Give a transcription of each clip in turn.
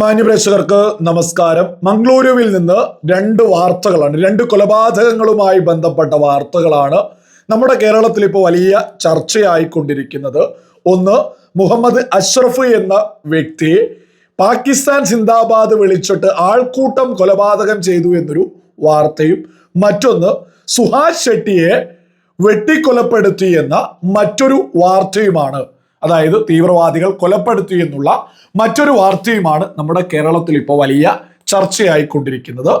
മാന്യപ്രേക്ഷകർക്ക് നമസ്കാരം. മംഗളൂരുവിൽ നിന്ന് രണ്ട് വാർത്തകളാണ്. രണ്ട് കൊലപാതകങ്ങളുമായി ബന്ധപ്പെട്ട വാർത്തകളാണ് നമ്മുടെ കേരളത്തിൽ ഇപ്പോൾ വലിയ ചർച്ചയായിക്കൊണ്ടിരിക്കുന്നത്. ഒന്ന് മുഹമ്മദ് അഷ്റഫ് എന്ന വ്യക്തി പാകിസ്ഥാൻ സിന്ദാബാദ് വിളിച്ചിട്ട് ആൾക്കൂട്ടം കൊലപാതകം ചെയ്തു എന്നൊരു വാർത്തയും മറ്റൊന്ന് സുഹാസ് ഷെട്ടിയെ വെട്ടിക്കൊലപ്പെടുത്തി എന്ന മറ്റൊരു വാർത്തയുമാണ് അതായത് തീവ്രവാദികൾ കൊലപ്പെടുത്തി എന്നുള്ള മറ്റൊരു വാർത്തയുമാണ് നമ്മുടെ കേരളത്തിൽ ഇപ്പോൾ വലിയ ചർച്ചയായിക്കൊണ്ടിരിക്കുന്നത്.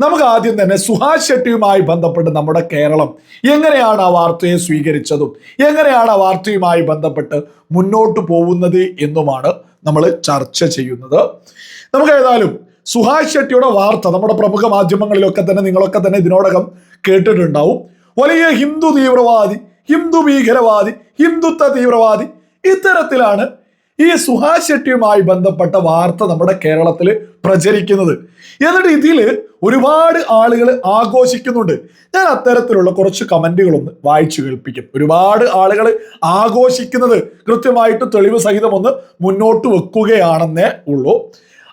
നമുക്ക് ആദ്യം തന്നെ സുഹാസ് ഷെട്ടിയുമായി ബന്ധപ്പെട്ട് നമ്മുടെ കേരളം എങ്ങനെയാണ് ആ വാർത്തയെ സ്വീകരിച്ചതും എങ്ങനെയാണ് ആ വാർത്തയുമായി ബന്ധപ്പെട്ട് മുന്നോട്ട് പോകുന്നത് എന്നുമാണ് നമ്മൾ ചർച്ച ചെയ്യുന്നത്. നമുക്ക് ഏതായാലും സുഹാസ് ഷെട്ടിയുടെ വാർത്ത നമ്മുടെ പ്രമുഖ മാധ്യമങ്ങളിലൊക്കെ തന്നെ നിങ്ങളൊക്കെ തന്നെ ഇതിനോടകം കേട്ടിട്ടുണ്ടാവും. വലിയ ഹിന്ദു തീവ്രവാദി ഹിന്ദു ഭീകരവാദി ഹിന്ദുത്വ തീവ്രവാദി ഇത്തരത്തിലാണ് ഈ സുഹാസ് ഷെട്ടിയുമായി ബന്ധപ്പെട്ട വാർത്ത നമ്മുടെ കേരളത്തിൽ പ്രചരിക്കുന്നത്. എന്നിട്ട് ഇതിൽ ഒരുപാട് ആളുകൾ ആഘോഷിക്കുന്നുണ്ട്. ഞാൻ അത്തരത്തിലുള്ള കുറച്ച് കമന്റുകളൊന്ന് വായിച്ചു കേൾപ്പിക്കും. ഒരുപാട് ആളുകൾ ആഘോഷിക്കുന്നത് കൃത്യമായിട്ട് തെളിവ് സഹിതം ഒന്ന് മുന്നോട്ട് വെക്കുകയാണെന്നേ ഉള്ളൂ.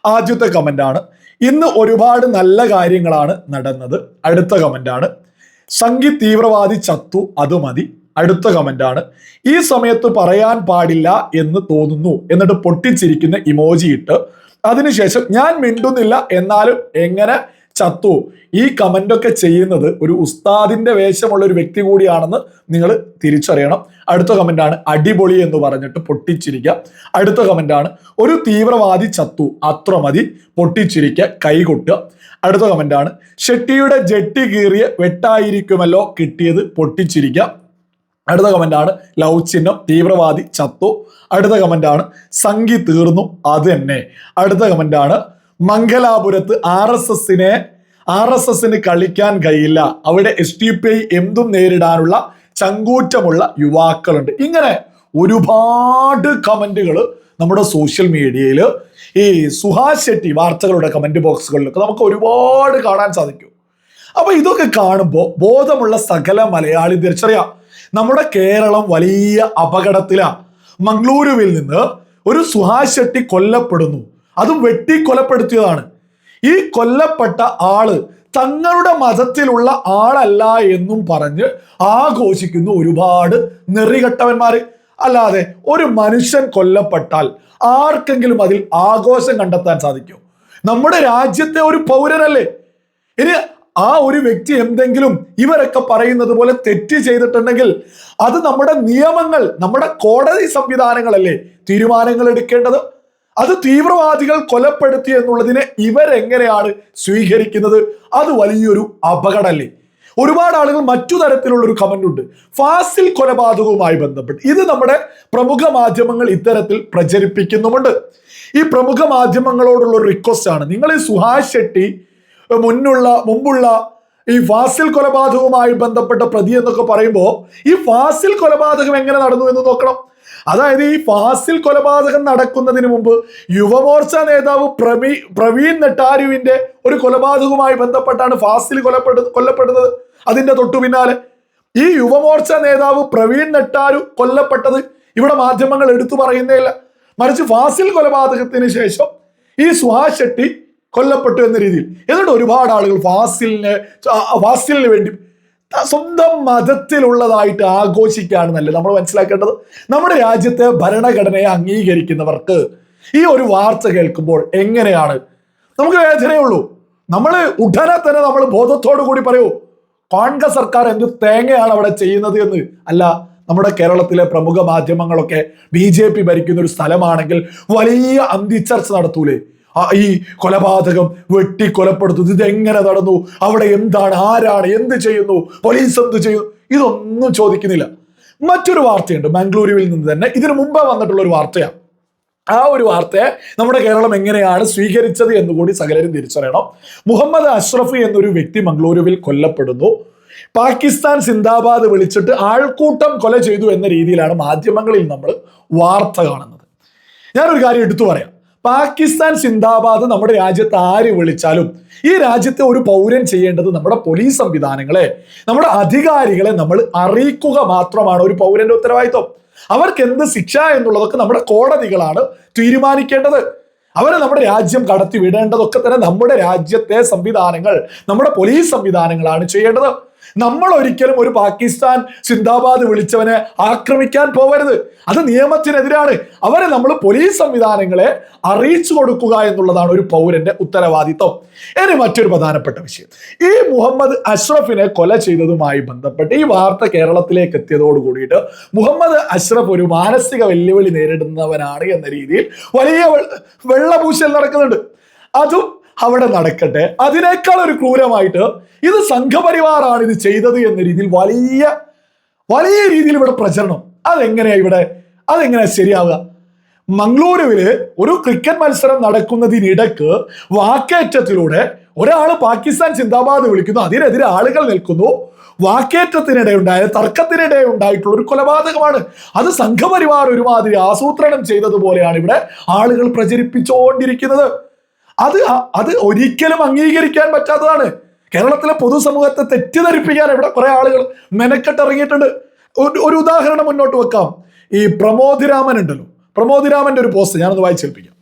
ആദ്യത്തെ കമന്റാണ് ഇന്ന് ഒരുപാട് നല്ല കാര്യങ്ങളാണ് നടന്നത്. അടുത്ത കമന്റാണ് സംഗീത് തീവ്രവാദി ചത്തു അത് മതി. അടുത്ത കമന്റാണ്. ഈ സമയത്ത് പറയാൻ പാടില്ല എന്ന് തോന്നുന്നു എന്നിട്ട് പൊട്ടിച്ചിരിക്കുന്ന ഇമോജി ഇട്ട് അതിനുശേഷം ഞാൻ മിണ്ടുന്നില്ല എന്നാലും എങ്ങനെ ചത്തു? ഈ കമന്റൊക്കെ ചെയ്യുന്നത് ഒരു ഉസ്താദിന്റെ വേഷമുള്ള ഒരു വ്യക്തി കൂടിയാണെന്ന് നിങ്ങൾ തിരിച്ചറിയണം. അടുത്ത കമന്റാണ് അടിപൊളി എന്ന് പറഞ്ഞിട്ട് പൊട്ടിച്ചിരിക്കുക അടുത്ത കമന്റാണ് ഒരു തീവ്രവാദി ചത്തു അത്ര മതി പൊട്ടിച്ചിരിക്കുക കൈകൊട്ടുക. അടുത്ത കമന്റാണ് ഷെട്ടിയുടെ ജെട്ടി കീറിയ വെട്ടായിരിക്കുമല്ലോ കിട്ടിയത് പൊട്ടിച്ചിരിക്കുക അടുത്ത കമന്റാണ് ലവ് ചിഹ്നം തീവ്രവാദി ചത്തു. അടുത്ത കമന്റാണ് സംഗി തീർന്നു അത് തന്നെ. അടുത്ത കമന്റാണ് മംഗലാപുരത്ത് ആർ എസ് എസിനെ ആർ എസ് എസിന് കളിക്കാൻ കഴിയില്ല. അവിടെ എസ് ടി പി ഐ എന്തും നേരിടാനുള്ള ചങ്കൂറ്റമുള്ള യുവാക്കളുണ്ട്. ഇങ്ങനെ ഒരുപാട് കമന്റുകൾ നമ്മുടെ സോഷ്യൽ മീഡിയയിൽ ഈ സുഹാസ് ഷെട്ടി വാർത്തകളുടെ കമന്റ് ബോക്സുകളിലൊക്കെ നമുക്ക് ഒരുപാട് കാണാൻ സാധിക്കും. അപ്പൊ ഇതൊക്കെ കാണുമ്പോൾ ബോധമുള്ള സകല മലയാളി തിരിച്ചറിയാം നമ്മുടെ കേരളം വലിയ അപകടത്തിലാണ് മംഗളൂരുവിൽ നിന്ന് ഒരു സുഹാസ് ഷെട്ടി കൊല്ലപ്പെടുന്നു. അതും വെട്ടി കൊലപ്പെടുത്തിയതാണ് ഈ കൊല്ലപ്പെട്ട ആൾ തങ്ങളുടെ മതത്തിലുള്ള ആളല്ല എന്നും പറഞ്ഞ് ആഘോഷിക്കുന്നു ഒരുപാട് നെറികെട്ടവന്മാർ അല്ലാതെ ഒരു മനുഷ്യൻ കൊല്ലപ്പെട്ടാൽ ആർക്കെങ്കിലും അതിൽ ആഘോഷം കണ്ടെത്താൻ സാധിക്കും. നമ്മുടെ രാജ്യത്തെ ഒരു പൗരനല്ലേ? ഇനി ആ ഒരു വ്യക്തി എന്തെങ്കിലും ഇവരൊക്കെ പറയുന്നത് പോലെ തെറ്റ് ചെയ്തിട്ടുണ്ടെങ്കിൽ അത് നമ്മുടെ നിയമങ്ങൾ നമ്മുടെ കോടതി സംവിധാനങ്ങളല്ലേ തീരുമാനങ്ങൾ എടുക്കേണ്ടത്? അത് തീവ്രവാദികൾ കൊലപ്പെടുത്തി എന്നുള്ളതിനെ ഇവരെങ്ങനെയാണ് സ്വീകരിക്കുന്നത്? അത് വലിയൊരു അപകടമല്ലേ ഒരുപാട് ആളുകൾ മറ്റു തരത്തിലുള്ള ഒരു കമന്റ് ഉണ്ട്. ഫാസിൽ കൊലപാതകവുമായി ബന്ധപ്പെട്ട്. ഇത് നമ്മുടെ പ്രമുഖ മാധ്യമങ്ങൾ ഇത്തരത്തിൽ പ്രചരിപ്പിക്കുന്നുമുണ്ട്. ഈ പ്രമുഖ മാധ്യമങ്ങളോടുള്ള ഒരു റിക്വസ്റ്റ് ആണ്. നിങ്ങൾ ഈ സുഹാസ് ഷെട്ടി മുന്നുള്ള മുമ്പുള്ള ഈ ഫാസിൽ കൊലപാതകവുമായി ബന്ധപ്പെട്ട പ്രതി എന്നൊക്കെ പറയുമ്പോൾ ഈ ഫാസിൽ കൊലപാതകം എങ്ങനെ നടന്നു എന്ന് നോക്കണം. അതായത് ഈ ഫാസിൽ കൊലപാതകം നടക്കുന്നതിന് മുമ്പ് യുവമോർച്ച നേതാവ് പ്രവീ പ്രവീൺ നെട്ടാരുവിന്റെ ഒരു കൊലപാതകവുമായി ബന്ധപ്പെട്ടാണ് ഫാസിൽ കൊലപ്പെടു കൊല്ലപ്പെടുന്നത്. അതിന്റെ തൊട്ടു പിന്നാലെ ഈ യുവമോർച്ച നേതാവ് പ്രവീൺ നെട്ടാരു കൊല്ലപ്പെട്ടത് ഇവിടെ മാധ്യമങ്ങൾ എടുത്തു പറയുന്നേയില്ല മറിച്ച് ഫാസിൽ കൊലപാതകത്തിന് ശേഷം ഈ സുഹാഷ് ഷെട്ടി കൊല്ലപ്പെട്ടു എന്ന രീതിയിൽ. എന്നിട്ട് ഒരുപാട് ആളുകൾ ഫാസിലിന് ഫാസിലിന് വേണ്ടി സ്വന്തം മതത്തിലുള്ളതായിട്ട് ആഘോഷിക്കുകയാണെന്നല്ലേ നമ്മൾ മനസ്സിലാക്കേണ്ടത് നമ്മുടെ രാജ്യത്തെ ഭരണഘടനയെ അംഗീകരിക്കുന്നവർക്ക് ഈ ഒരു വാർത്ത കേൾക്കുമ്പോൾ എങ്ങനെയാണ്? നമുക്ക് വേദനയുള്ളൂ. നമ്മൾ ഉടനെ തന്നെ നമ്മൾ ബോധത്തോടു കൂടി പറയൂ കോൺഗ്രസ് സർക്കാർ എന്ത് തേങ്ങയാണ് അവിടെ ചെയ്യുന്നത് എന്ന്? അല്ല നമ്മുടെ കേരളത്തിലെ പ്രമുഖ മാധ്യമങ്ങളൊക്കെ ബി ജെ പി ഭരിക്കുന്ന ഒരു സ്ഥലമാണെങ്കിൽ വലിയ അന്തിച്ചർച്ച നടത്തൂലേ? ഈ കൊലപാതകം വെട്ടി കൊലപ്പെടുത്തുന്നു ഇത് എങ്ങനെ നടന്നു? അവിടെ എന്താണ്? ആരാണ്? എന്ത് ചെയ്യുന്നു? പോലീസ് എന്ത് ചെയ്യുന്നു ഇതൊന്നും ചോദിക്കുന്നില്ല. മറ്റൊരു വാർത്തയുണ്ട്. മംഗളൂരുവിൽ നിന്ന് തന്നെ. ഇതിനു മുമ്പ് വന്നിട്ടുള്ള ഒരു വാർത്തയാണ്. ആ ഒരു വാർത്തയെ നമ്മുടെ കേരളം എങ്ങനെയാണ് സ്വീകരിച്ചത് എന്നുകൂടി സകലരും തിരിച്ചറിയണം. മുഹമ്മദ് അഷ്റഫ് എന്നൊരു വ്യക്തി മംഗളൂരുവിൽ കൊല്ലപ്പെടുന്നു. പാകിസ്ഥാൻ സിന്ദാബാദ് വിളിച്ചിട്ട് ആൾക്കൂട്ടം കൊല ചെയ്തു എന്ന രീതിയിലാണ് മാധ്യമങ്ങളിൽ നമ്മൾ വാർത്ത കാണുന്നത്. ഞാനൊരു കാര്യം എടുത്തു പറയാം. പാകിസ്ഥാൻ സിന്ദാബാദ് നമ്മുടെ രാജ്യത്ത് ആര് വിളിച്ചാലും ഈ രാജ്യത്തെ ഒരു പൗരൻ ചെയ്യേണ്ടത് നമ്മുടെ പോലീസ് സംവിധാനങ്ങളെ നമ്മുടെ അധികാരികളെ നമ്മൾ അറിയിക്കുക മാത്രമാണ് ഒരു പൗരന്റെ ഉത്തരവാദിത്വം. അവർക്ക് എന്ത് ശിക്ഷ എന്നുള്ളതൊക്കെ നമ്മുടെ കോടതികളാണ് തീരുമാനിക്കേണ്ടത്. അവരെ നമ്മുടെ രാജ്യം കടത്തി വിടേണ്ടതൊക്കെ തന്നെ നമ്മുടെ രാജ്യത്തെ സംവിധാനങ്ങൾ നമ്മുടെ പോലീസ് സംവിധാനങ്ങളാണ് ചെയ്യേണ്ടത്. നമ്മൾ ഒരിക്കലും ഒരു പാകിസ്ഥാൻ സിന്ദാബാദ് വിളിച്ചവനെ ആക്രമിക്കാൻ പോകരുത്. അത് നിയമത്തിനെതിരാണ്. അവരെ നമ്മൾ പോലീസ് സംവിധാനങ്ങളെ അറിയിച്ചു കൊടുക്കുക എന്നുള്ളതാണ് ഒരു പൗരന്റെ ഉത്തരവാദിത്വം. ഇനി മറ്റൊരു പ്രധാനപ്പെട്ട വിഷയം. ഈ മുഹമ്മദ് അഷ്റഫിനെ കൊല ചെയ്തതുമായി ബന്ധപ്പെട്ട് ഈ വാർത്ത കേരളത്തിലേക്ക് എത്തിയതോട് കൂടിയിട്ട് മുഹമ്മദ് അഷ്റഫ് ഒരു മാനസിക വെല്ലുവിളി നേരിടുന്നവനാണ് എന്ന രീതിയിൽ വലിയ വെള്ളപൂശൽ നടക്കുന്നുണ്ട്. അതും അവിടെ നടക്കട്ടെ. അതിനേക്കാൾ ഒരു ക്രൂരമായിട്ട് ഇത് സംഘപരിവാറാണ് ഇത് ചെയ്തത് എന്ന രീതിയിൽ വലിയ വലിയ രീതിയിൽ ഇവിടെ പ്രചരണം. അതെങ്ങനെയാ ഇവിടെ? അതെങ്ങനെയാ ശരിയാവുക? മംഗളൂരുവിൽ ഒരു ക്രിക്കറ്റ് മത്സരം നടക്കുന്നതിനിടക്ക് വാക്കേറ്റത്തിലൂടെ ഒരാൾ പാകിസ്ഥാൻ ചിന്താബാദ് വിളിക്കുന്നു. അതിനെതിരെ ആളുകൾ നിൽക്കുന്നു. വാക്കേറ്റത്തിനിടെ ഉണ്ടായ തർക്കത്തിനിടെ ഉണ്ടായിട്ടുള്ള ഒരു കൊലപാതകമാണ്. അത് സംഘപരിവാർ ഒരുമാതിരി ആസൂത്രണം ചെയ്തതുപോലെയാണ് ഇവിടെ ആളുകൾ പ്രചരിപ്പിച്ചുകൊണ്ടിരിക്കുന്നത്. അത് അത് ഒരിക്കലും അംഗീകരിക്കാൻ പറ്റാത്തതാണ്. കേരളത്തിലെ പൊതുസമൂഹത്തെ തെറ്റിദ്ധരിപ്പിക്കാൻ ഇവിടെ കുറെ ആളുകൾ മെനക്കെട്ടിറങ്ങിയിട്ടുണ്ട്. ഒരു ഉദാഹരണം മുന്നോട്ട് വെക്കാം. ഈ പ്രമോദിരാമൻ ഉണ്ടല്ലോ. പ്രമോദിരാമന്റെ ഒരു പോസ്റ്റ് ഞാനൊന്ന് വായിച്ചേൽപ്പിക്കാം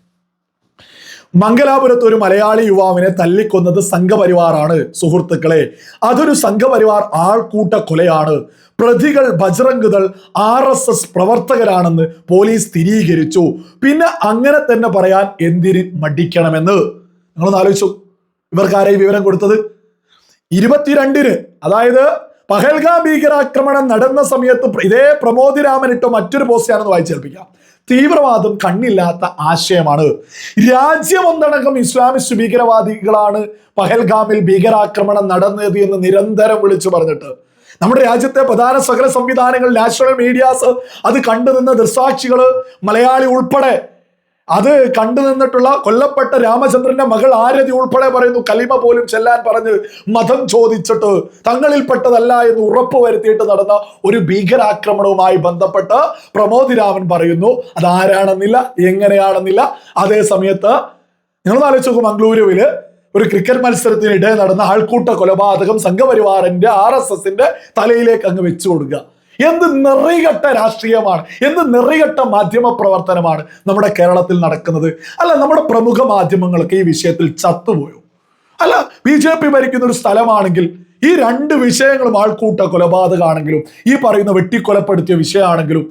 മംഗലാപുരത്ത് ഒരു മലയാളി യുവാവിനെ തല്ലിക്കൊന്നത് സംഘപരിവാറാണ്. സുഹൃത്തുക്കളെ അതൊരു സംഘപരിവാർ ആൾക്കൂട്ട കൊലയാണ്. പ്രതികൾ Bajrang Dal R S S പ്രവർത്തകരാണെന്ന് police സ്ഥിരീകരിച്ചു. പിന്നെ അങ്ങനെ തന്നെ പറയാൻ എന്തിന് മടിക്കണമെന്ന്? നിങ്ങളൊന്ന് ആലോചിച്ചു. ഇവർക്കാരെ ഈ വിവരം കൊടുത്തത്? ഇരുപത്തിരണ്ടിന് അതായത് പഹൽഗാം ഭീകരാക്രമണം നടന്ന സമയത്ത് ഇതേ പ്രമോദ് രാമൻ ഇട്ട മറ്റൊരു പോസ്റ്റാണെന്ന് വായിച്ചേൽപ്പിക്കാം. തീവ്രവാദം കണ്ണില്ലാത്ത ആശയമാണ്. രാജ്യം ഒന്നടങ്കം ഇസ്ലാമിസ്റ്റ് ഭീകരവാദികളാണ് പഹൽഗാമിൽ ഭീകരാക്രമണം നടന്നത് എന്ന് നിരന്തരം വിളിച്ചു പറഞ്ഞിട്ട്. നമ്മുടെ രാജ്യത്തെ പ്രധാന സകല സംവിധാനങ്ങൾ നാഷണൽ മീഡിയാസ് അത് കണ്ടുനിന്ന ദൃസാക്ഷികൾ മലയാളി ഉൾപ്പെടെ അത് കണ്ടു നിന്നിട്ടുള്ള കൊല്ലപ്പെട്ട രാമചന്ദ്രന്റെ മകൾ ആരതി ഉൾപ്പെടെ പറയുന്നു കലിമ പോലും ചെല്ലാൻ പറഞ്ഞ് മതം ചോദിച്ചിട്ട് തങ്ങളിൽപ്പെട്ടതല്ല എന്ന് ഉറപ്പ് വരുത്തിയിട്ട് നടന്ന ഒരു ഭീകരാക്രമണവുമായി ബന്ധപ്പെട്ട് പ്രമോദ് രാമൻ പറയുന്നു അതാരാണെന്നില്ല എങ്ങനെയാണെന്നില്ല. അതേ സമയത്ത് നിങ്ങൾ ആലോചിച്ച് നോക്കും മംഗളൂരുവിൽ ഒരു ക്രിക്കറ്റ് മത്സരത്തിനിടെ നടന്ന ആൾക്കൂട്ട കൊലപാതകം സംഘപരിവാറിന്റെ ആർ എസ് എസിന്റെ തലയിലേക്ക് അങ്ങ് വെച്ചു കൊടുക്കുക. എന്ത് നിറികെട്ട രാഷ്ട്രീയമാണ് എന്ത് നിറികെട്ട മാധ്യമ പ്രവർത്തനമാണ് നമ്മുടെ കേരളത്തിൽ നടക്കുന്നത്. അല്ല നമ്മുടെ പ്രമുഖ മാധ്യമങ്ങളൊക്കെ ഈ വിഷയത്തിൽ ചത്തുപോയോ? അല്ല ബി ജെ പി ഭരിക്കുന്ന ഒരു സ്ഥലമാണെങ്കിൽ ഈ രണ്ട് വിഷയങ്ങളും ആൾക്കൂട്ട കൊലപാതകമാണെങ്കിലും ഈ പറയുന്ന വെട്ടിക്കൊലപ്പെടുത്തിയ വിഷയമാണെങ്കിലും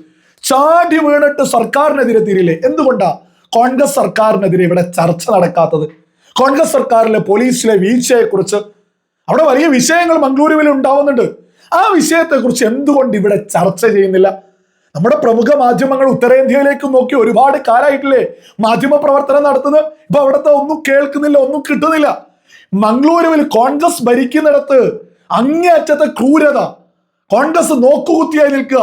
ചാടി വീണിട്ട് സർക്കാരിനെതിരെ തിരിയില്ലേ എന്തുകൊണ്ടാ? കോൺഗ്രസ് സർക്കാരിനെതിരെ ഇവിടെ ചർച്ച നടക്കാത്തത്? കോൺഗ്രസ് സർക്കാരിലെ പോലീസിലെ വീഴ്ചയെക്കുറിച്ച് അവിടെ വലിയ വിഷയങ്ങൾ മംഗളൂരുവിൽ ഉണ്ടാവുന്നുണ്ട്. ആ വിഷയത്തെക്കുറിച്ച് എന്തുകൊണ്ട് ഇവിടെ ചർച്ച ചെയ്യുന്നില്ല? നമ്മുടെ പ്രമുഖ മാധ്യമങ്ങൾ ഉത്തരേന്ത്യയിലേക്ക് നോക്കി ഒരുപാട് കാലമായിട്ടില്ലേ മാധ്യമ പ്രവർത്തനം നടത്തുന്നത്? ഇപ്പൊ അവിടുത്തെ ഒന്നും കേൾക്കുന്നില്ല ഒന്നും കിട്ടുന്നില്ല. മംഗളൂരുവിൽ കോൺഗ്രസ് ഭരിക്കുന്നിടത്ത് അങ്ങേയറ്റത്തെ ക്രൂരത. കോൺഗ്രസ് നോക്കുകുത്തിയായി നിൽക്കുക.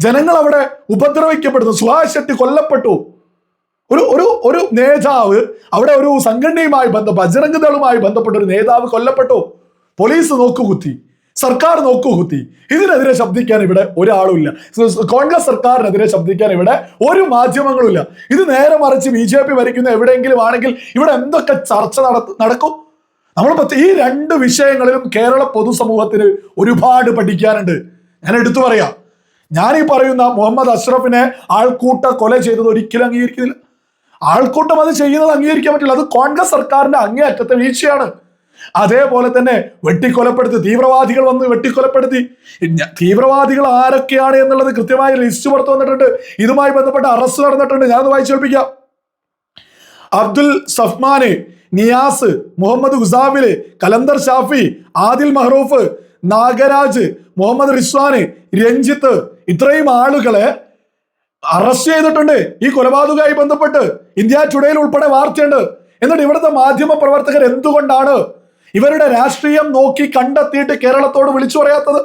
ജനങ്ങൾ അവിടെ ഉപദ്രവിക്കപ്പെടുന്നു. സുഹാസ് ഷെട്ടി കൊല്ലപ്പെട്ടു. ഒരു ഒരു ഒരു നേതാവ് അവിടെ ഒരു സംഘടനയുമായി ബന്ധ ബജരംഗദളുമായി ബന്ധപ്പെട്ട ഒരു നേതാവ് കൊല്ലപ്പെട്ടു. പോലീസ് നോക്കുകുത്തി. സർക്കാർ നോക്കൂ കുത്തി ഇതിനെതിരെ ശബ്ദിക്കാൻ ഇവിടെ ഒരാളുമില്ല കോൺഗ്രസ് സർക്കാരിനെതിരെ ശബ്ദിക്കാൻ ഇവിടെ ഒരു മാധ്യമങ്ങളും ഇല്ല. ഇത് നേരെ മറിച്ച് ബി ജെ പി ഭരിക്കുന്ന എവിടെയെങ്കിലും ആണെങ്കിൽ ഇവിടെ എന്തൊക്കെ ചർച്ച നട- നടക്കും? നമ്മൾ ഈ രണ്ട് വിഷയങ്ങളിലും കേരള പൊതുസമൂഹത്തിന് ഒരുപാട് പഠിക്കാനുണ്ട്. ഞാൻ എടുത്തു പറയാം. ഞാൻ ഈ പറയുന്ന മുഹമ്മദ് അഷ്റഫിനെ ആൾക്കൂട്ട കൊല ചെയ്തത് ഒരിക്കലും അംഗീകരിക്കുന്നില്ല. ആൾക്കൂട്ടം അത് ചെയ്യുന്നത് അംഗീകരിക്കാൻ പറ്റില്ല. അത് കോൺഗ്രസ് സർക്കാരിന്റെ അങ്ങേയറ്റത്തെ വീഴ്ചയാണ്. അതേപോലെ തന്നെ വെട്ടിക്കൊലപ്പെടുത്തി തീവ്രവാദികൾ വന്ന് വെട്ടിക്കൊലപ്പെടുത്തി. തീവ്രവാദികൾ ആരൊക്കെയാണ് എന്നുള്ളത് കൃത്യമായി ലിസ്റ്റ് പുറത്തു വന്നിട്ടുണ്ട്. ഇതുമായി ബന്ധപ്പെട്ട അറസ്റ്റ് നടന്നിട്ടുണ്ട്. ഞാനത് വായിച്ചു കേൾപ്പിക്കാം. അബ്ദുൽ സഫ്മാന് നിയാസ് മുഹമ്മദ് ഗുസാബിൽ കലന്തർ ഷാഫി ആദിൽ മഹ്റൂഫ് നാഗരാജ് മുഹമ്മദ് റിസ്വാന് രഞ്ജിത്ത് ഇത്രയും ആളുകളെ അറസ്റ്റ് ചെയ്തിട്ടുണ്ട്. ഈ കൊലപാതകമായി ബന്ധപ്പെട്ട് ഇന്ത്യ ടുഡേയിൽ ഉൾപ്പെടെ വാർത്തയുണ്ട്. എന്നിട്ട് ഇവിടുത്തെ മാധ്യമ പ്രവർത്തകർ എന്തുകൊണ്ടാണ് ഇവരുടെ രാഷ്ട്രീയം നോക്കി കണ്ടെത്തിയിട്ട് കേരളത്തോട് വിളിച്ചു പറയാത്തത്?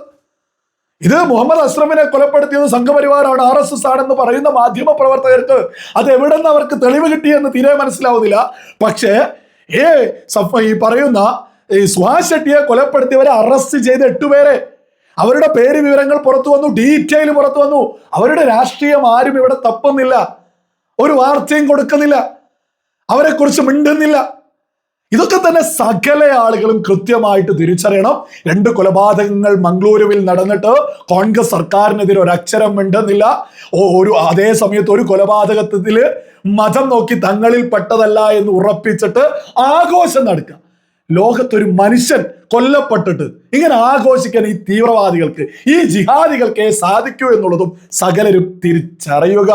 ഇത് മുഹമ്മദ് അസ്ലമിനെ കൊലപ്പെടുത്തിയത് സംഘപരിവാറാണ് ആർ എസ് എസ് ആണെന്ന് പറയുന്ന മാധ്യമ പ്രവർത്തകർക്ക് അത് എവിടെ നിന്ന് അവർക്ക് തെളിവ് കിട്ടിയെന്ന് തീരെ മനസ്സിലാവുന്നില്ല. പക്ഷേ ഏ ഈ പറയുന്ന ഈ സുഹാസ് ഷെട്ടിയെ കൊലപ്പെടുത്തിയവരെ അറസ്റ്റ് ചെയ്ത് എട്ടുപേരെ അവരുടെ പേര് വിവരങ്ങൾ പുറത്തു വന്നു ഡീറ്റെയിൽ പുറത്തു വന്നു. അവരുടെ രാഷ്ട്രീയം ആരും ഇവിടെ തപ്പുന്നില്ല. ഒരു വാർത്തയും കൊടുക്കുന്നില്ല. അവരെക്കുറിച്ച് മിണ്ടുന്നില്ല. ഇതൊക്കെ തന്നെ സകല ആളുകളും കൃത്യമായിട്ട് തിരിച്ചറിയണം. രണ്ട് കൊലപാതകങ്ങൾ മംഗളൂരുവിൽ നടന്നിട്ട് കോൺഗ്രസ് സർക്കാരിനെതിരെ ഒരു അക്ഷരം മിണ്ടുന്നില്ല ഒരു അതേ സമയത്ത് ഒരു കൊലപാതകത്തിൽ മതം നോക്കി തങ്ങളിൽ പെട്ടതല്ല എന്ന് ഉറപ്പിച്ചിട്ട് ആഘോഷം നടക്കുക. ലോകത്തൊരു മനുഷ്യൻ കൊല്ലപ്പെട്ടിട്ട് ഇങ്ങനെ ആഘോഷിക്കാൻ ഈ തീവ്രവാദികൾക്ക് ഈ ജിഹാദികൾക്കേ സാധിക്കൂ എന്നുള്ളതും സകലരും തിരിച്ചറിയുക.